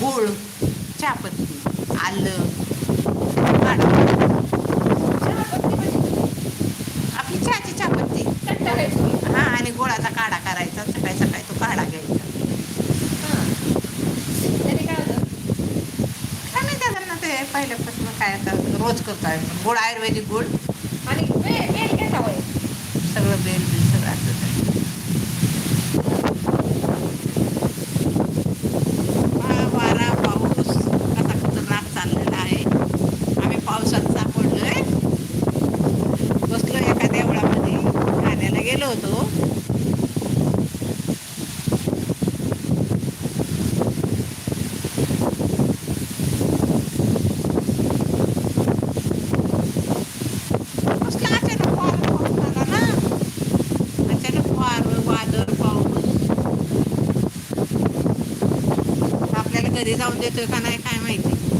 गूळ चहापत्ती आलं म्हणजे आपली चहाची चहापत्ती. हा आणि गुळाचा काढा करायचा सकाळी सकाळी तो काढा घ्यायचा. हां. काय नाही ते पहिल्यापासून काय आता रोज करतो गुळ आयुर्वेदिक गुळ आणि सगळं बेल बिल सगळं असतं आपल्याला घरी जाऊन देतोय का नाही काय माहिती